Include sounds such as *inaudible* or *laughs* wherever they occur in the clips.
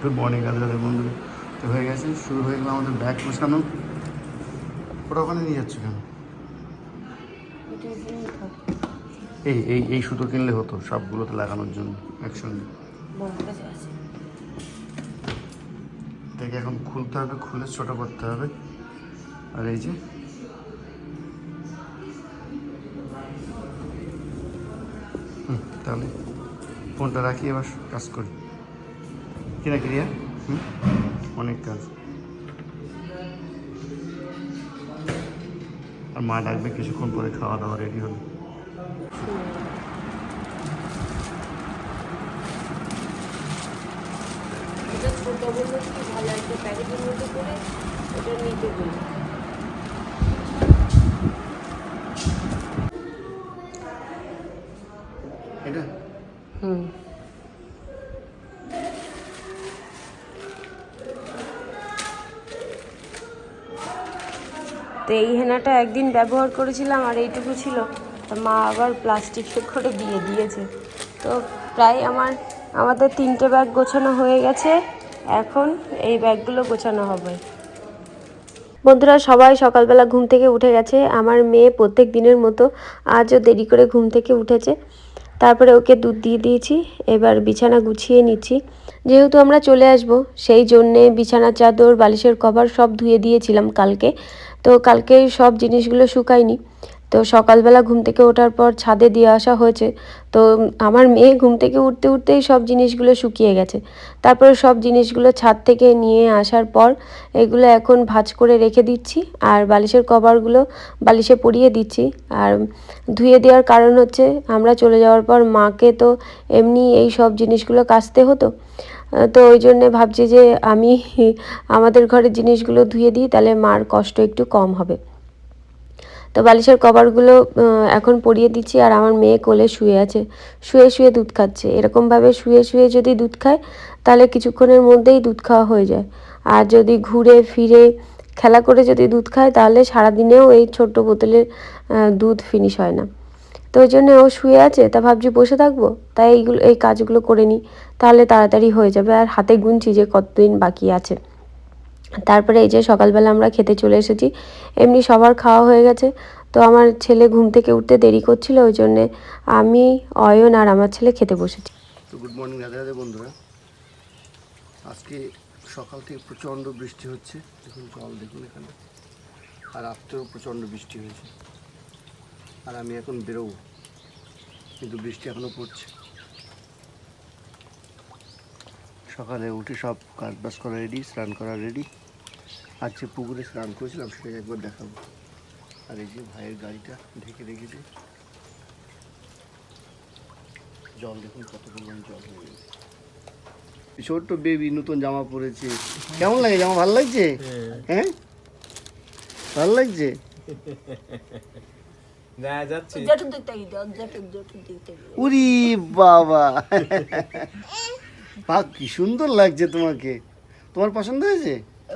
Good morning Radhe বন্ধু তো হয়ে গেছে, শুরু হয়ে গেল আমাদের ব্যাগ গোছানো ওটা ওখানে নিয়ে যাচ্ছে কেন? এই এই এই সুতো কিনলে হতো, সবগুলোতে লাগানোর জন্য, একসঙ্গে। এটাকে এখন খুলতে হবে, খুলে ছোটো করতে হবে। আর এই যে তাহলে ফোনটা রাখি, এবার কাজ করি। কিনা ক্রিয়া? অনেক কাজ। আর মা ডাকবে কিছুক্ষণ পরে খাওয়া দাওয়া রেডি এটা ছোট বললে কি, ভালো একটা প্যাকেটের মধ্যে করে ওটা নিতে বলি এটা হুম তো এই হেনাটা একদিন ব্যবহার করেছিলাম আর এইটুকু ছিল। মা আবার প্লাস্টিক করে দিয়ে দিয়েছে। তো প্রায় আমার, আমাদের তিনটে ব্যাগ গোছানো হয়ে গেছে। এখন এই ব্যাগগুলো গোছানো হবে। বন্ধুরা, সবাই সকালবেলা ঘুম থেকে উঠে গেছে। আমার মেয়ে প্রত্যেক দিনের মতো আজও দেরি করে ঘুম থেকে উঠেছে। তারপরে ওকে দুধ দিয়ে দিয়েছি। এবার বিছানা গুছিয়ে নিচ্ছি। যেহেতু আমরা চলে আসব, সেই জন্যে বিছানার চাদর, বালিশের কভার সব ধুয়ে দিয়েছিলাম কালকে। তো কালকে সব জিনিসগুলো শুকায়নি। তো সকালবেলা ঘুম থেকে ওঠার পর ছাদে দিয়ে আসা হয়েছে। তো আমার মেয়ে ঘুম থেকে উঠতে উঠতেই সব জিনিসগুলো শুকিয়ে গেছে। তারপরে সব জিনিসগুলো ছাদ থেকে নিয়ে আসার পর এগুলো এখন ভাঁজ করে রেখে দিচ্ছি আর বালিশের কভারগুলো বালিশে পরিয়ে দিচ্ছি। আর ধুয়ে দেওয়ার কারণ হচ্ছে আমরা চলে যাওয়ার পর মাকে তো এমনি এই সব জিনিসগুলো কাচতে হতো। তো ওই জন্যে ভাবছি যে আমি *laughs* আমাদের ঘরের জিনিসগুলো ধুয়ে দিই, তাহলে মার কষ্ট একটু কম হবে। তো বালিশের কভারগুলো এখন পরিয়ে দিচ্ছি আর আমার মেয়ে কোলে শুয়ে আছে, শুয়ে শুয়ে দুধ খাচ্ছে। এরকমভাবে শুয়ে শুয়ে যদি দুধ খায়, তাহলে কিছুক্ষণের মধ্যেই দুধ খাওয়া হয়ে যায়। আর যদি ঘুরে ফিরে খেলা করে যদি দুধ খায়, তাহলে সারাদিনেও এই ছোট্ট বোতলের দুধ ফিনিশ হয় না। তো ওই জন্য ও শুয়ে আছে, তা ভাবছি বসে থাকব, তাই এইগুলো, এই কাজগুলো করে নিই, তাহলে তাড়াতাড়ি হয়ে যাবে, আর হাতে গুনছি যে কতদিন বাকি আছে। তারপরে এই যে সকালবেলা আমরা খেতে চলে এসেছি, এমনি সবার খাওয়া হয়ে গেছে, তো আমার ছেলে ঘুম থেকে উঠতে দেরি করছিল, ওই জন্যে আমি, অয়ন আর আমার ছেলে খেতে বসেছি। তো গুড মর্নিং রাধে রাধে বন্ধুরা। আজকে সকাল থেকে প্রচণ্ড বৃষ্টি হচ্ছে, দেখুন জল, দেখুন এখানে। আর রাত্রেও প্রচণ্ড বৃষ্টি হয়েছে। আর আমি এখন বেরোবো। কিন্তু বৃষ্টি এখনও পড়ছে। সকালে উঠে সব কাজ বাজ করা রেডি স্নান করা রেডি আর যে পুকুরে স্নান করেছিলাম সেটাকে একবার দেখাবো। আর এই যে ভাইয়ের গাড়িটা ঢেকে রেখেছে। জল দেখুন কত পরিমাণ জল হয়ে গেছে। ছোট্ট বেবি নতুন জামা পরেছে। কেমন লাগে জামা? ভালো লাগছে? হ্যাঁ? ভালো লাগছে? দেখা যাচ্ছে। উরি বাবা। বাহ কি সুন্দর লাগছে তোমাকে। তোমার পছন্দ হয়েছে?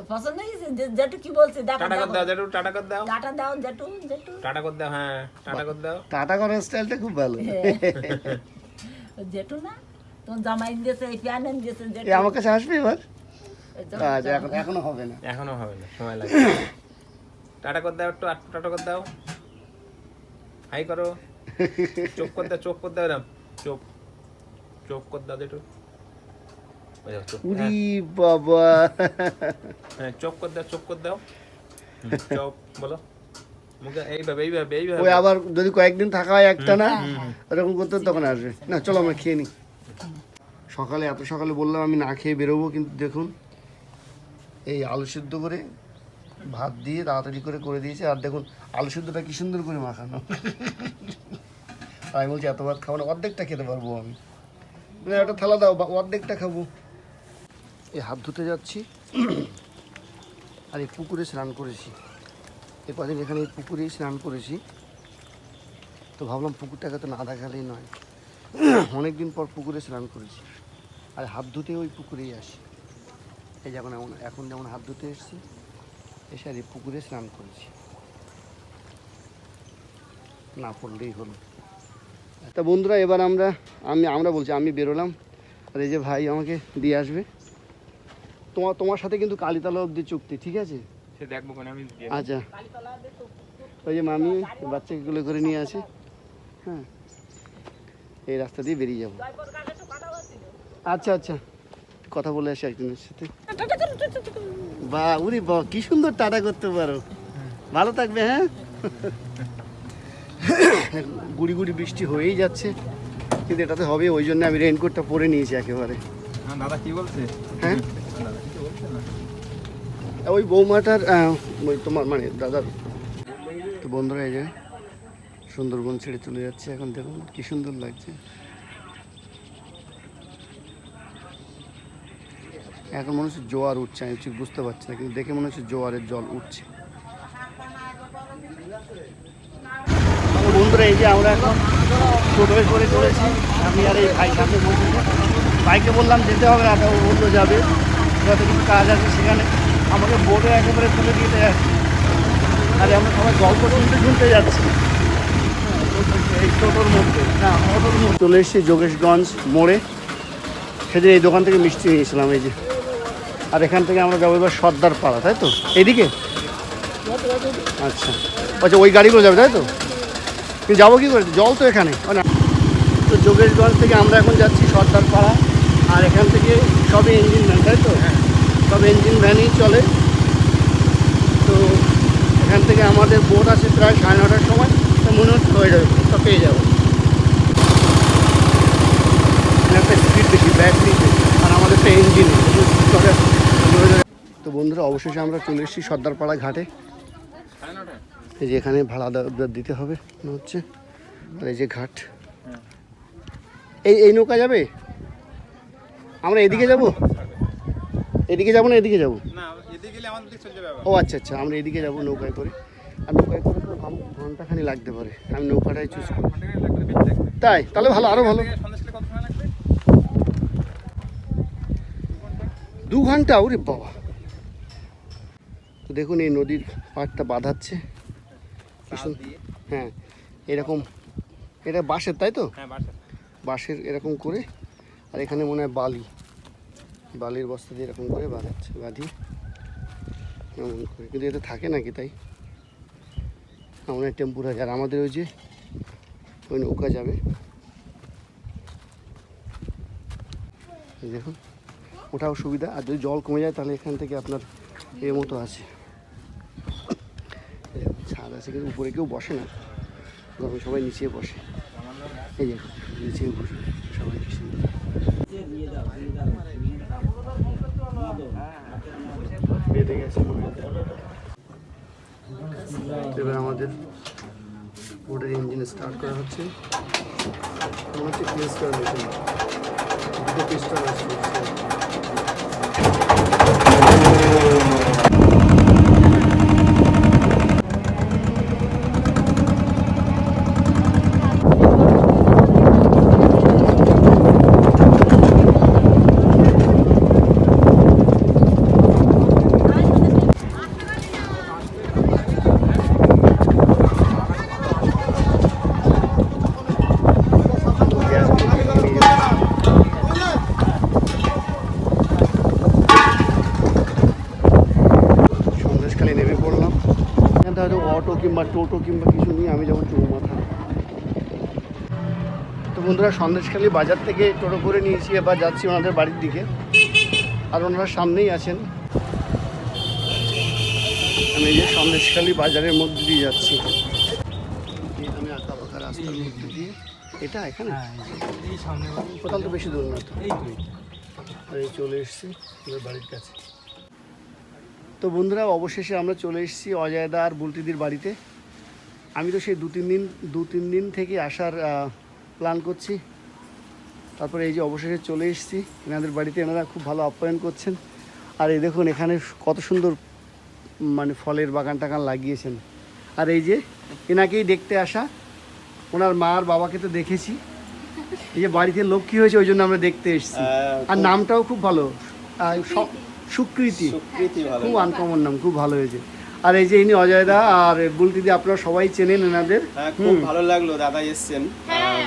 পছন্দ হয়েছে? যে- জেঠু কি বলছে? টাটা কর দাও জেঠু টাটা কর দাও। টাটা দাও জেঠু জেঠু। টাটা কর দাও হ্যাঁ টাটা কর দাও। টাটা করার স্টাইলটা খুব ভালো। জেঠু না? তোমার জামাই দিয়েছে এই প্যান দিয়েছে জেঠু। এ আমার কাছে আসবে এবার? আচ্ছা এখন এখনও হবে না। এখনও হবে না সময় লাগবে। টাটা কর দাও একটু টাটা কর দাও। হাই করো। চোখ কর দাও চোখ কর দাও এরম চোখ চোখ কর দাও চোখ। উরি বাবা। হ্যাঁ চোখ কর দাও চোখ কর দাও। চোখ বলো। ওই আবার যদি কয়েকদিন থাকা হয় একটা না ওরকম করতে তখন আসবে। না চলো আমরা খেয়ে নিই সকালে এত সকালে বললাম আমি না খেয়ে বেরোবো কিন্তু দেখুন এই আলু সিদ্ধ করে ভাত দিয়ে তাড়াতাড়ি করে করে দিয়েছে, আর দেখুন আলু সিদ্ধটা কি সুন্দর করে মাখানো। আমি বলছি, এত ভাত খাব না, অর্ধেকটা খেতে পারব আমি। একটা থালা দাও অর্ধেকটা খাব। এই হাত ধুতে যাচ্ছি, আর এই পুকুরে স্নান করেছি। এ কদিন এখানে এই পুকুরেই স্নান করেছি, তো ভাবলাম পুকুরটাকে তো না দেখালেই নয়। অনেক দিন পর পুকুরে স্নান করেছি, আর হাত ধুতে ওই পুকুরেই আসি। এই যেমন এখন যেমন হাত ধুতে এসেছি এসে আর পুকুরে স্নান করেছি। না পড়লেই হলো। তা বন্ধুরা এবার আমরা আমি আমরা বলছি আমি বেরোলাম। আর এই যে ভাই আমাকে দিয়ে আসবে। তোমার তোমার সাথে কিন্তু কালীতলা অব্দি চুক্তি ঠিক আছে? সে দেখব কোন আমি আচ্ছা। ওই যে মামি বাচ্চাকে গুলো করে নিয়ে আসি। হ্যাঁ। এই রাস্তা দিয়ে বেরিয়ে যাব। আচ্ছা আচ্ছা। কথা বলে আসি একজনের সাথে। বা উরি বা কি সুন্দর টাটা করতে পারো। ভালো থাকবে হ্যাঁ? গুড়ি গুড়ি বৃষ্টি হয়েই যাচ্ছে কিন্তু এটাতে হবে ওই জন্য আমি রেনকোটটা পরে নিয়েছি একেবারে। দাদা কি বলছে? হ্যাঁ? ওই বৌমাটার ওই তোমার মানে দাদার। তো বন্ধুরা এই যে সুন্দরবন ছেড়ে চলে যাচ্ছে এখন দেখুন কি সুন্দর লাগছে। এখন মনে হচ্ছে জোয়ার উঠছে, আমি ঠিক বুঝতে পারছি না, কিন্তু দেখে মনে হচ্ছে জোয়ারের জল উঠছে। বন্ধুরা, এই যে আমরা এখন টোটোয় করে চলেছি, আমি আর এই ভাই সামনে বসেছি ভাইকে বললাম যেতে হবে না ও বলল যাবে। যত কিছু কাজ আছে সেখানে আমাকে বোটে একেবারে তুলে দিতে যাচ্ছে আর আমরা সবাই গল্প শুনতে শুনতে যাচ্ছি। এই টোটোর মধ্যে, না, অটোর মধ্যে। চলে এসেছি যোগেশগঞ্জ মোড়ে। সেদিন এই দোকান থেকে মিষ্টি নিয়েছিলাম এই যে। আর এখান থেকে আমরা যাব এবার সর্দার পাড়া তাই তো? এইদিকে আচ্ছা। আচ্ছা ওই গাড়িগুলো যাবে তাই তো? কিন্তু যাব কি করে? জল তো এখানে। ও না তো যোগেশগঞ্জ থেকে আমরা এখন যাচ্ছি সর্দার পাড়া আর এখান থেকে সবই ইঞ্জিন ভ্যান তাই তো? সব ইঞ্জিন ভ্যানই চলে। তো এখান থেকে আমাদের বোট আছে প্রায় সাড়ে নটার সময় তো মনে হচ্ছে হয়ে যাবে সব পেয়ে যাব। এখানে একটা স্পিড বেশি ব্যাটারিতে আর আমাদের একটা ইঞ্জিন তো বন্ধুরা অবশেষে আমরা চলে এসেছি সর্দারপাড়া ঘাটে। এই যে এখানে ভাড়া দিতে হবে মনে হচ্ছে। আর এই যে ঘাট। এই এই নৌকা যাবে? আমরা এদিকে যাব? এদিকে যাব না এদিকে যাব? ও আচ্ছা আচ্ছা আমরা এদিকে যাব নৌকায় করে। আর নৌকায় করে তো ঘন- ঘন্টাখানি লাগতে পারে। আমি নৌকাটাই চুজ করি। তাই তাহলে ভালো আরও ভালো। দু ঘণ্টা ওরে বাবা। দেখুন এই নদীর পাড়টা বাঁধাচ্ছে। হ্যাঁ এরকম এটা বাঁশের তাই তো? হ্যাঁ বাঁশের। এরকম করে আর এখানে মনে হয় বালি। বালির বস্তা দিয়ে এরকম করে বাঁধাচ্ছে বাঁধিয়ে এমন করে। কিন্তু এতে থাকে নাকি তাই? না, মনে হয় টেম্পুর আছে আর আমাদের ওই যে ওই নৌকা যাবে। দেখুন ওটাও সুবিধা। আর যদি জল কমে যায় তাহলে এখান থেকে আপনার এর মতো আছে। ছাদ আছে, কিন্তু উপরে কেউ বসে না। তখন সবাই নিচে বসে। এই যে নিচে বসে সবাই। বেঁধে গেছে এবার আমাদের বোটের ইঞ্জিন স্টার্ট করা হচ্ছে। মনে হচ্ছে মেশিন দুটো আছে গ্যাস নিয়ে যাচ্ছে। সন্দেশখালি নেমে পড়লাম এখান থেকে হয়তো অটো কিংবা টোটো কিংবা কিছু নিয়ে আমি যাব চৌমাথা। তো বন্ধুরা সন্দেশখালি বাজার থেকে টোটো করে নিয়েছি এবার যাচ্ছি ওনাদের বাড়ির দিকে। আর ওনারা সামনেই আছেন। আমি এই যে সন্দেশখালি বাজারের মধ্যে দিয়ে যাচ্ছি। আমি আঁকা বাঁকা রাস্তার মধ্যে দিয়ে। এটা এখানে? এই কোথাও তো বেশি দূর না তো। এই চলে এসেছি ওদের বাড়ির কাছে। তো বন্ধুরা অবশেষে আমরা চলে এসেছি অজয়দা আর বুলটিদির বাড়িতে। আমি তো সেই দু তিন দিন দু তিন দিন থেকে আসার প্ল্যান করছি। তারপরে এই যে অবশেষে চলে এসেছি। এনাদের বাড়িতে এনারা খুব ভালো আপ্যায়ন করছেন। আর এই দেখুন এখানে কত সুন্দর মানে ফলের বাগান টাগান লাগিয়েছেন। আর এই যে এনাকেই দেখতে আসা। ওনার মা আর বাবাকে তো দেখেছি। এই যে বাড়িতে লক্ষ্মী হয়েছে ওই জন্য আমরা দেখতে এসেছি। আর নামটাও খুব ভালো। সুকৃতি। খুব আনকমন নাম খুব ভালো হয়েছে। আর এই যে ইনি অজয় দা আর বুলটিদি আপনারা সবাই চেনেন এনাদের। হ্যাঁ খুব ভালো লাগল দাদা এসেছেন।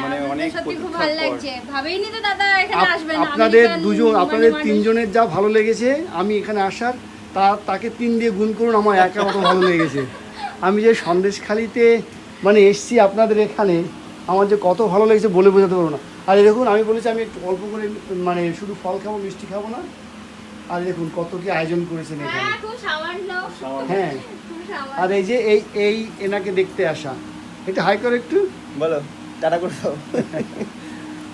মানে অনেক খুব ভালো লাগছে। ভাবেইনি তো দাদা এখানে আসবেন। আপনাদের দুজন আপনাদের তিনজনের যা ভালো লেগেছে আমি এখানে আসার তা তাকে তিন দিয়ে গুণ করুন আমার একা মতো ভালো লেগেছে। আমি যে সন্দেশখালিতে মানে এসছি আপনাদের এখানে আমার যে কত ভালো লেগেছে বলে বোঝাতে পারব না। আর দেখুন আমি বলেছি আমি একটু অল্প করে মানে শুধু ফল খাব মিষ্টি খাব না। আর দেখুন কত কি আয়োজন করেছেন এখানে। হ্যাঁ হ্যাঁ খুব সামান্য। আর এই যে এই এই এনাকে দেখতে আসা এটা হাই করে একটু। বলো টাটা করে *laughs*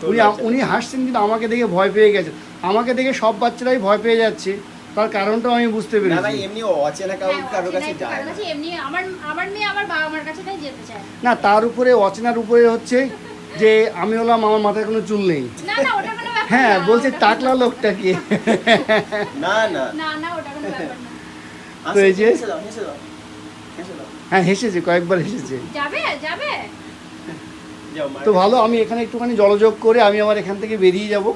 উনি উনি হাসছেন কিন্তু আমাকে দেখে ভয় পেয়ে গেছে। আমাকে দেখে সব বাচ্চারাই ভয় পেয়ে যাচ্ছে। তার কারণটাও আমি বুঝতে না না পেরেছি। এমনি অচেনা কারও হ্যাঁ, কাছে যায় এমনি আমার আমার মেয়ে আমার বাবা মার কাছে তাই যেতে চায়। না তার উপরে অচেনার উপরে হচ্ছে যে আমি হলাম আমার মাথায় কোনো চুল নেই। না না ওটা হ্যাঁ বলছে টাকলা লোকটা কি? না না। না না ওটা কোনো ব্যাপার না। তো এই যে- হ্যাঁ হেসেছে কয়েকবার হেসেছে। যাবে যাবে। তো ভালো আমি এখানে একটুখানি জলযোগ করে আমি আমার এখান থেকে বেরিয়ে যাব।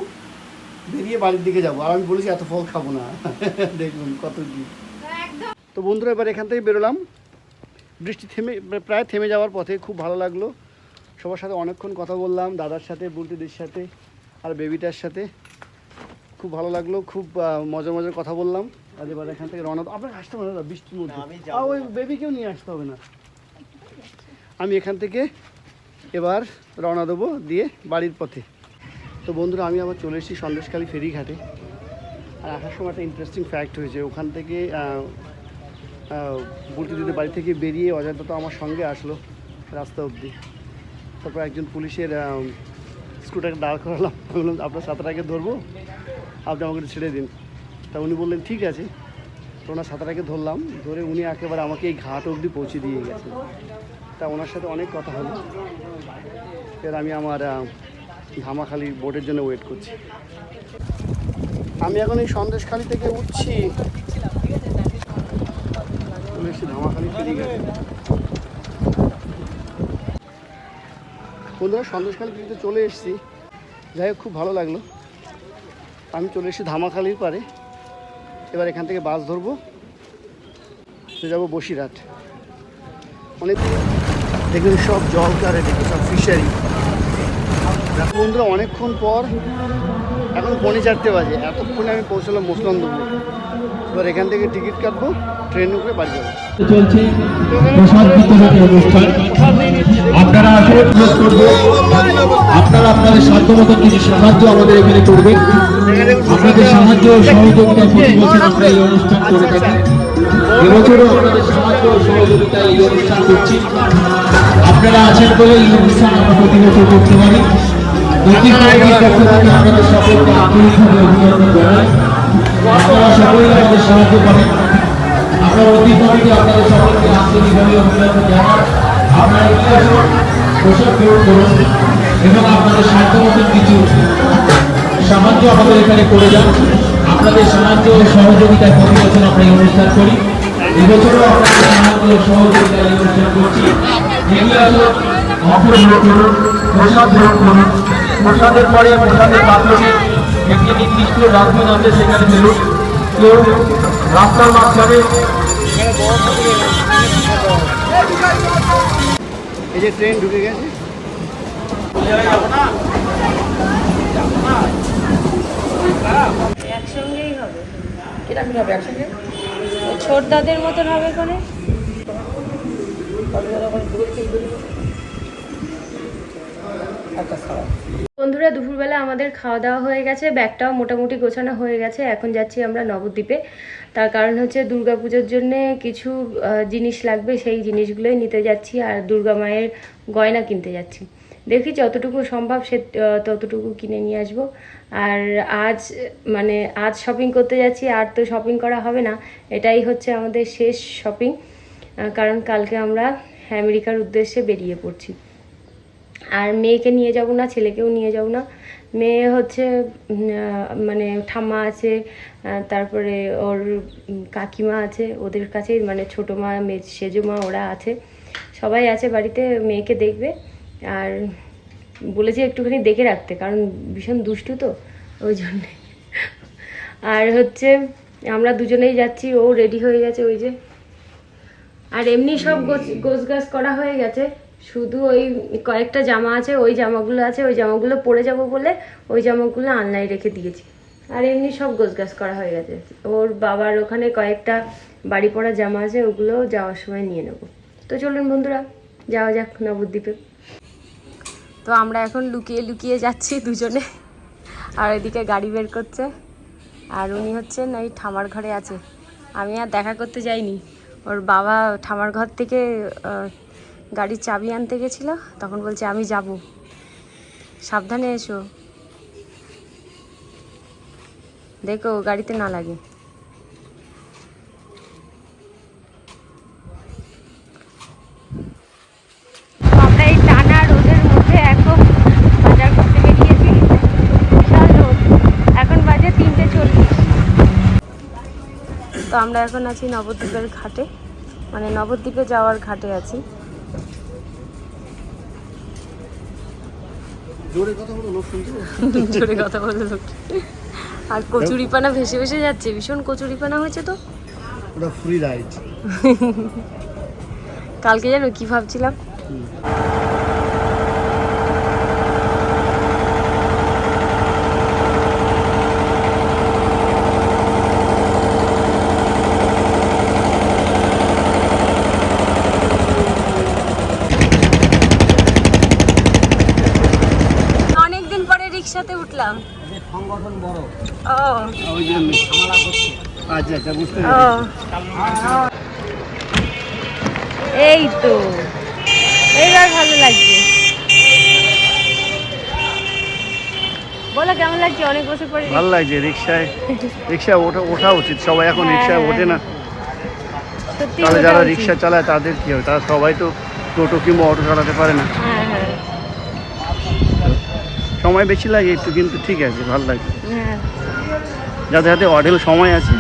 বেরিয়ে বাড়ির দিকে যাব। আর আমি বলেছি এত ফল খাব না। দেখুন কত কি। তো বন্ধুরা এবার এখান থেকে বেরোলাম। বৃষ্টি থেমে প্রায় থেমে যাওয়ার পথে খুব ভালো লাগল। সবার সাথে অনেকক্ষণ কথা বললাম দাদার সাথে বুলটিদের সাথে। আর বেবিটার সাথে খুব ভালো লাগল খুব মজার মজার কথা বললাম। আর এবার এখান থেকে রওনা আপনাকে আসতে হবে না বৃষ্টির মধ্যে। আর ওই বেবিকেও নিয়ে আসতে হবে না। আমি এখান থেকে এবার রওনা দেবো দিয়ে বাড়ির পথে। তো বন্ধুরা আমি আবার চলে এসেছি সন্দেশখালী ফেরিঘাটে। আর আসার সময় একটা ইন্টারেস্টিং ফ্যাক্ট হয়েছে। ওখান থেকে বুলটি দিদি বাড়ি থেকে বেরিয়ে অযোধ্যা তো আমার সঙ্গে আসলো রাস্তা অবধি। তারপর একজন পুলিশের স্কুটারকে দাঁড় করালাম, বললাম, আপনার সাঁতার আগে ধরবো? আপনি আমাকে ছেড়ে দিন। তা উনি বললেন, ঠিক আছে। তো ওনার সাঁতার আগে ধরলাম, ধরে উনি একেবারে আমাকে এই ঘাট অবধি পৌঁছে দিয়ে গেছেন। তা ওনার সাথে অনেক কথা হলো। এবার আমি আমার ধামাখালি বোটের জন্য ওয়েট করছি। আমি এখন এই সন্দেশখালি থেকে উঠছি। ধামাখালি ফিরে গেছে বন্ধুরা, সন্দেশখালী থেকে চলে এসেছি। যাই হোক, খুব ভালো লাগল। আমি চলে এসেছি ধামাখালির পারে। এবার এখান থেকে বাস ধরবো। যাব বসিরহাট। অনেক দেখুন সব জল কারে সব ফিশারি বন্ধুরা, অনেকক্ষণ পর এখন পৌনে চারটে বাজে। এতক্ষণে আমি পৌঁছলাম মুসলন্দপুর। এবার এখান থেকে টিকিট কাটবো ট্রেন করে বাড়ি যাব। চলছে আপনারা আপনারা আপনাদের সাধ্য মতো কিছু সাহায্য আমাদের এখানে করবেন। আপনাদের সাহায্য সহযোগিতা প্রতি বছর আমরা এই অনুষ্ঠান করে থাকি। এবছরও আপনাদের সাহায্য সহযোগিতা এই অনুষ্ঠান করছি। আপনারা আছেন বলে এই অনুষ্ঠান আমরা প্রতি বছর করতে পারি। নৈতিক কমিটির পক্ষ থেকে আপনারা আমাদের সাহায্য করেন। আমরা অতি আপনাদের সকলকে আন্তরিকভাবে জানাই। আপনারা এগিয়ে আসুন, পোশাক করুন এবং আপনাদের সাধ্য মতন কিছু সাহায্য আমাদের এখানে করে যান। আপনাদের সাহায্য সহযোগিতায় প্রতি বছর আমরা অনুষ্ঠান করি। এবছরও আপনাদের সাহায্য সহযোগিতায় এই অনুষ্ঠান করছি। এগিয়ে করুন গ্রহণ করুন প্রসাদের পরে প্রসাদের মাধ্যমে একটি নির্দিষ্ট ডাস্টবিন আছে সেখানে ফেলুন। কেউ রাস্তার মাঝখানে। এই যে ট্রেন ঢুকে গেছে। একসঙ্গেই হবে। কীরকম হবে একসঙ্গে? ছোট দাদের মতন হবে করে। বন্ধুরা, দুপুরবেলা আমাদের খাওয়া দাওয়া হয়ে গেছে, ব্যাগটাও মোটামুটি গোছানো হয়ে গেছে, এখন যাচ্ছি আমরা নবদ্বীপে। তার কারণ হচ্ছে দুর্গা পুজোর জন্যে কিছু জিনিস লাগবে, সেই জিনিসগুলোই নিতে যাচ্ছি আর দুর্গা মায়ের গয়না কিনতে যাচ্ছি। দেখি যতটুকু সম্ভব সে ততটুকু কিনে নিয়ে আসব। আর আজ মানে আজ শপিং করতে যাচ্ছি, আর তো শপিং করা হবে না, এটাই হচ্ছে আমাদের শেষ শপিং কারণ কালকে আমরা আমেরিকার উদ্দেশ্যে বেরিয়ে পড়ছি। আর মেয়েকে নিয়ে যাব না, ছেলেকেও নিয়ে যাব না। মেয়ে হচ্ছে মানে ঠাম্মা আছে তারপরে ওর কাকিমা আছে, ওদের কাছেই মানে ছোটো মা মেয়ে সেজো মা, ওরা আছে। সবাই আছে বাড়িতে, মেয়েকে দেখবে। আর বলেছি একটুখানি দেখে রাখতে, কারণ ভীষণ দুষ্টু তো, ওই জন্যে। আর হচ্ছে, আমরা দুজনেই যাচ্ছি, ও রেডি হয়ে গেছে ওই যে। আর এমনি সব গোছ গাছ করা হয়ে গেছে। শুধু ওই কয়েকটা জামা আছে, ওই জামাগুলো আছে, ওই জামাগুলো পরে যাব বলে ওই জামাগুলো আনলাই রেখে দিয়েছি। আর এমনি সব গোছগাছ করা হয়ে গেছে। ওর বাবার ওখানে কয়েকটা বাড়ি পড়া জামা আছে, ওগুলো যাওয়ার সময় নিয়ে নেব। তো চলুন বন্ধুরা, যাওয়া যাক নবদ্বীপে। তো আমরা এখন লুকিয়ে লুকিয়ে যাচ্ছি দুজনে। আর এদিকে গাড়ি বের করছে। আর উনি হচ্ছেন ওই ঠামার ঘরে আছে। আমি আর দেখা করতে যাইনি। ওর বাবা ঠামার ঘর থেকে গাড়ির চাবি আনতে গেছিল, তখন বলছে, আমি যাব। সাবধানে এসো। দেখো, গাড়িতে না লাগে। তো আমরা এখন আছি নবদ্বীপের ঘাটে। মানে নবদ্বীপে যাওয়ার ঘাটে আছি। জোরে কথা বলো লোক শুনতে *laughs* জোরে কথা বলে লোকটা। আর কচুরিপানা ভেসে ভেসে যাচ্ছে ভীষণ কচুরিপানা হয়েছে তো। ওটা ফ্রি রাইড *laughs* কালকে জানো কি ভাবছিলাম অনেকদিন পরে রিক্সাতে উঠলাম ও ওই জন্য আচ্ছা আচ্ছা বুঝতে ও এই তো। এইবার ভালো লাগছে। বলো কেমন লাগছে? অনেক বছর পরে ভালো লাগছে রিক্সায়। *laughs* ওঠা ওঠা উচিত সবাই এখন হ্যাঁ, রিক্সায় হ্যাঁ। ওঠে না। তাহলে যারা রিক্সা চালায় তাদের কি হবে? তারা সবাই তো টোটো কিংবা অটো চালাতে পারে না। হ্যাঁ সময় বেশি লাগে একটু কিন্তু ঠিক আছে ভালো লাগে। যাদের হাতে অঢেল সময় আছে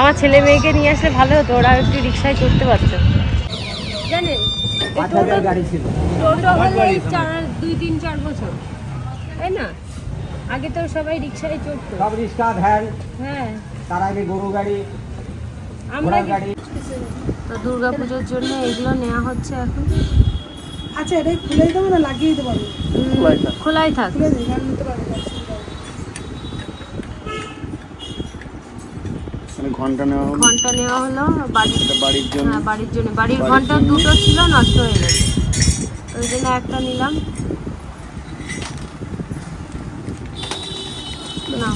আমার ছেলে মেয়েকে নিয়ে আসলে ভালো হতো ওরা একটু রিক্সায় করতে পারতো। জানেন টোটো হলে এই চার দুই তিন চার বছর। তাই না? আগে তো সবাই রিক্সায় চড়তো। সব রিক্সা ভ্যান হ্যাঁ। তার আগে গরু গাড়ি আমরা গাড়ি। তো দুর্গা পুজোর জন্য এগুলো নেওয়া হচ্ছে এখন। আচ্ছা খুলে না লাগিয়ে খোলাই থাক। খোলাই থাক। খুলে দিই নিতে পারব না, অসুবিধা নেই। মানে ঘণ্টা নেওয়া হলো। ঘণ্টা নেওয়া হলো বাড়ির বাড়ির জন্য। হ্যাঁ বাড়ির জন্য। বাড়ির ঘণ্টা দুটো ছিল নষ্ট হয়ে গেছে। ওই জন্য একটা নিলাম। না।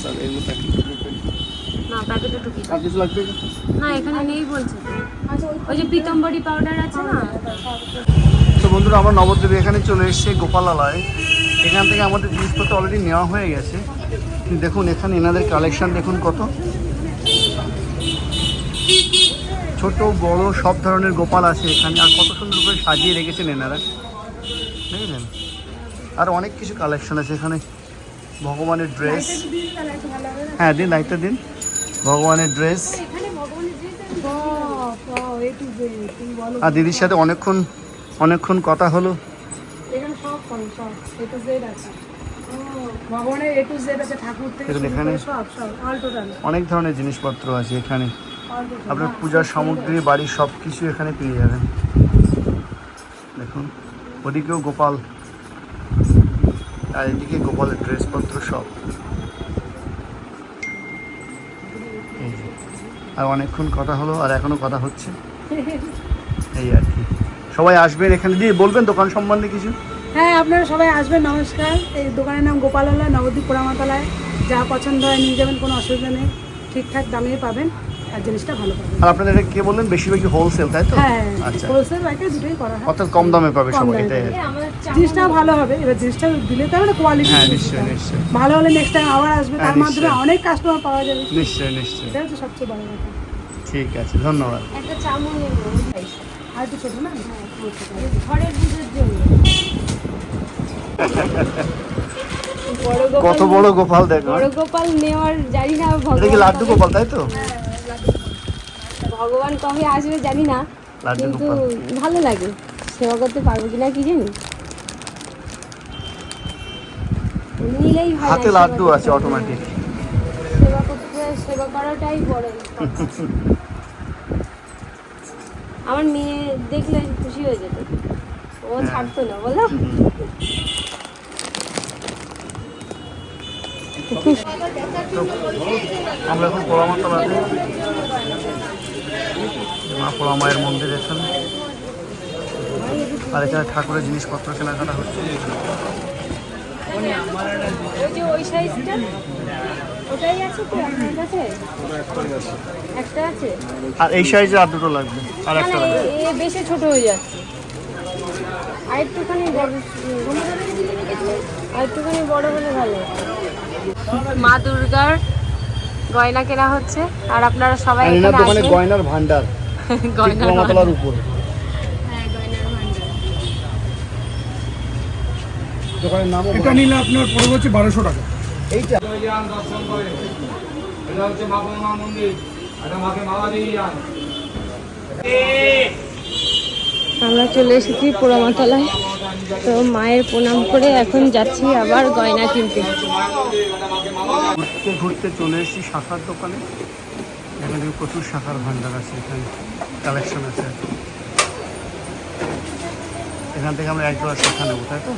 না প্যাকেটে টুকি লাগবে? না এখানে নেই বলছে। ওই যে পিতম্বরী পাউডার আছে না? তো বন্ধুরা আমরা নবদ্বীপে এখানে চলে এসেছি গোপালালয়। এখান থেকে আমাদের জিনিসপত্র অলরেডি নেওয়া হয়ে গেছে। দেখুন এখানে এনাদের কালেকশন দেখুন কত। ছোট বড় সব ধরনের গোপাল আছে এখানে। আর কত সুন্দর করে সাজিয়ে রেখেছেন এনারা। দেখেছেন আর অনেক কিছু কালেকশন আছে এখানে। ভগবানের ড্রেস হ্যাঁ দিন লাইটটা দিন। ভগবানের ড্রেস। আর দিদির সাথে অনেকক্ষণ অনেকক্ষণ কথা হলো। এখানে অনেক ধরনের জিনিসপত্র আছে এখানে। আপনার পূজার সামগ্রী, বাড়ির সব কিছু এখানে পেয়ে যাবেন। দেখুন, ওদিকেও গোপাল। আর এদিকে গোপালের ড্রেসপত্র সব। আর অনেকক্ষণ কথা হলো, আর এখনও কথা হচ্ছে। এই আর কি। সবাই আসবেন এখানে দিয়ে, বলবেন দোকান সম্বন্ধে কিছু? হ্যাঁ আপনারা সবাই আসবেন, নমস্কার। এই দোকানের নাম গোপালালয় নবদ্বীপ পোড়ামাতলায় যা পছন্দ হয় নিয়ে যাবেন, কোনো অসুবিধা নেই। ঠিকঠাক দামে পাবেন। জিনিসটা ভালো আর আপনাদের কে বললেন? বেশিরভাগই হোলসেল তাই তো? হ্যাঁ আচ্ছা। হোলসেল প্যাকেজ দুটোই করা হয়। অর্থাৎ কম দামে পাবে সবাই এটাই। জিনিসটা ভালো হবে। এবার জিনিসটা দিলে তো হবে কোয়ালিটি হ্যাঁ নিশ্চয়ই নিশ্চয়ই। ভালো হলে নেক্সট টাইম আবার আসবে হ্যাঁ, তার মাধ্যমে অনেক কাস্টমার পাওয়া যাবে। নিশ্চয়ই নিশ্চয়ই। সবচেয়ে বড় কথা। ঠিক আছে ধন্যবাদ। একটা চামচ নেব। আর একটু ছোট না? ঘরের পুজোর জন্য। কত বড় গোপাল দেখো। বড় গোপাল নেওয়ার জানি না লাড্ডু গোপাল তাই তো? ভগবান কবে আসবে জানি না কিন্তু ভালো লাগে। সেবা করতে পারব কিনা কি জানি? নিলেই হয় না, হাতে লাড্ডু। আছে অটোমেটিক সেবা করতে সেবা করাটাই বড়। *laughs* আমার মেয়ে দেখলে খুশি হয়ে যেত। ও ও ছাড়তো না বলো। *laughs* আমরা এখন পোড়ামাতলা মা পোড়া মায়ের মন্দির এখানে আর এখানে ঠাকুরের জিনিসপত্র কেনাকাটা হচ্ছে। ওই যে ওই সাইজটা? ওটাই আছে কি আপনার কাছে? একটা আর এই সাইজে আর দুটো লাগবে আর একটা লাগবে। বেশি ছোট হয়ে যাচ্ছে। আর একটুখানি বড় আর একটুখানি বড় হলে ভালো মা দুর্গার গয়না কেনা হচ্ছে আর আপনারা সবাই এখানে দোকানে গয়নার ভান্ডার *laughs* গয়নার উপরে। হ্যাঁ গয়নার ভান্ডার দোকানের নামও এটা নিলে আপনার পড়ে হচ্ছে বারোশো টাকা। এইটা। দর্শন করে এটা হচ্ছে মা মা মন্দির এটা মাকে দিয়ে যান আমরা চলে এসেছি পোড়ামাতলায়। তো মায়ের প্রণাম করে এখন যাচ্ছি আবার গয়না কিনতে। ঘুরতে ঘুরতে চলে এসেছি শাখার দোকানে। এখানে প্রচুর শাখার ভান্ডার আছে এখানে কালেকশন আছে। এখান থেকে আমরা এক জোড়া শাখা নেব তাই তো?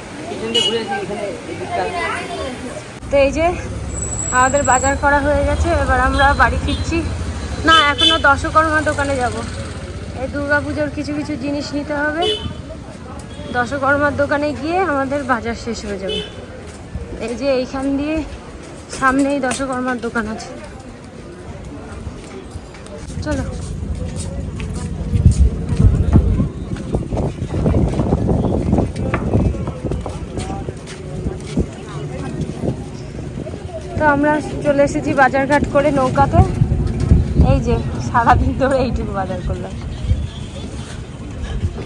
তো এই যে আমাদের বাজার করা হয়ে গেছে এবার আমরা বাড়ি ফিরছি। না এখনও দশকর্মা দোকানে যাব। এই দুর্গা পুজোর কিছু কিছু জিনিস নিতে হবে। দশকর্মার দোকানে গিয়ে আমাদের বাজার শেষ হয়ে যাবে। এই যে এইখান দিয়ে সামনেই দশকর্মার দোকান আছে। চলো। তো আমরা চলে এসেছি বাজারঘাট করে নৌকাতে। এই যে সারাদিন ধরে এইটুকু বাজার করলাম।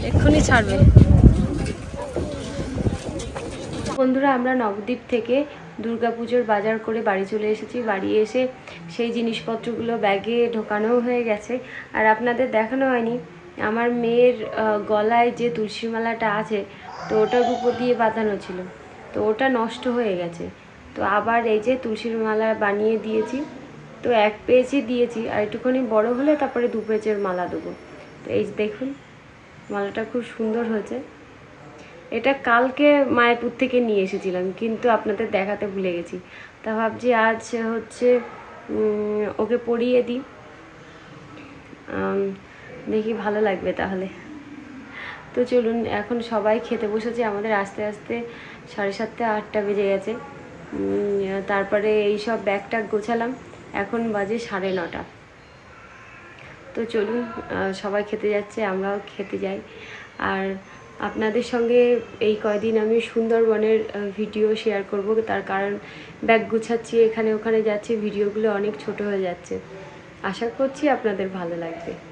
এক্ষুনি ছাড়বে। বন্ধুরা, আমরা নবদ্বীপ থেকে দুর্গাপুজোর বাজার করে বাড়ি চলে এসেছি। বাড়ি এসে সেই জিনিসপত্রগুলো ব্যাগে ঢোকানো হয়ে গেছে। আর আপনাদের দেখানো হয়নি, আমার মেয়ের গলায় যে তুলসী মালাটা আছে, তো ওটা রূপো দিয়ে বাঁধানো ছিল। তো ওটা নষ্ট হয়ে গেছে। তো আবার এই যে তুলসীর মালা বানিয়ে দিয়েছি, তো এক পেজই দিয়েছি, আর একটুখানি বড় হলে তারপরে দু পেজের মালা দেবো। তো এই দেখুন, মালাটা খুব সুন্দর হয়েছে। এটা কালকে মায়াপুর থেকে নিয়ে এসেছিলাম, কিন্তু আপনাদের দেখাতে ভুলে গেছি। তা ভাবছি আজ হচ্ছে ওকে পরিয়ে দিই। দেখি ভালো লাগবে তাহলে। তো চলুন, এখন সবাই খেতে বসেছে। আমাদের আস্তে আস্তে সাড়ে সাতটা, আটটা বেজে গেছে। তারপরে এই সব ব্যাগটা গোছালাম। এখন বাজে সাড়ে নটা। তো চলুন সবাই খেতে যাচ্ছে, আমরাও খেতে যাই। আর আপনাদের সঙ্গে এই কয়দিন আমি সুন্দরবনের ভিডিও শেয়ার করব। তার কারণ ব্যাগ গুছাচ্ছি, এখানে ওখানে যাচ্ছি ভিডিওগুলো অনেক ছোট হয়ে যাচ্ছে। আশা করছি আপনাদের ভালো লাগবে।